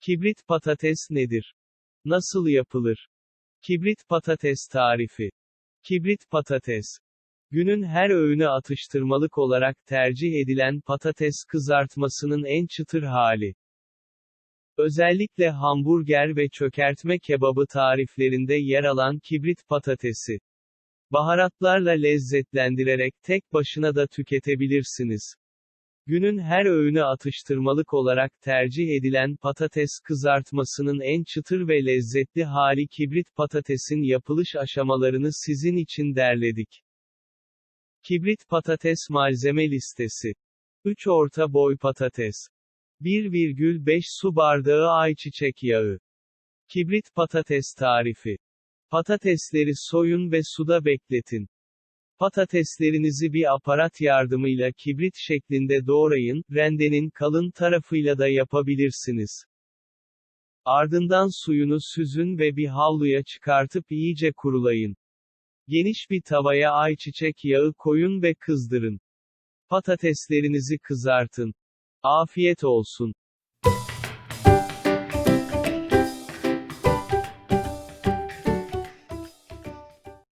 Kibrit patates nedir? Nasıl yapılır? Kibrit patates tarifi. Kibrit patates. Günün her öğüne atıştırmalık olarak tercih edilen patates kızartmasının en çıtır hali. Özellikle hamburger ve çökertme kebabı tariflerinde yer alan kibrit patatesi. Baharatlarla lezzetlendirerek tek başına da tüketebilirsiniz. Günün her öğüne atıştırmalık olarak tercih edilen patates kızartmasının en çıtır ve lezzetli hali kibrit patatesin yapılış aşamalarını sizin için derledik. Kibrit patates malzeme listesi. 3 orta boy patates. 1,5 su bardağı ayçiçek yağı. Kibrit patates tarifi. Patatesleri soyun ve suda bekletin. Patateslerinizi bir aparat yardımıyla kibrit şeklinde doğrayın, rendenin kalın tarafıyla da yapabilirsiniz. Ardından suyunu süzün ve bir havluya çıkartıp iyice kurulayın. Geniş bir tavaya ayçiçek yağı koyun ve kızdırın. Patateslerinizi kızartın. Afiyet olsun.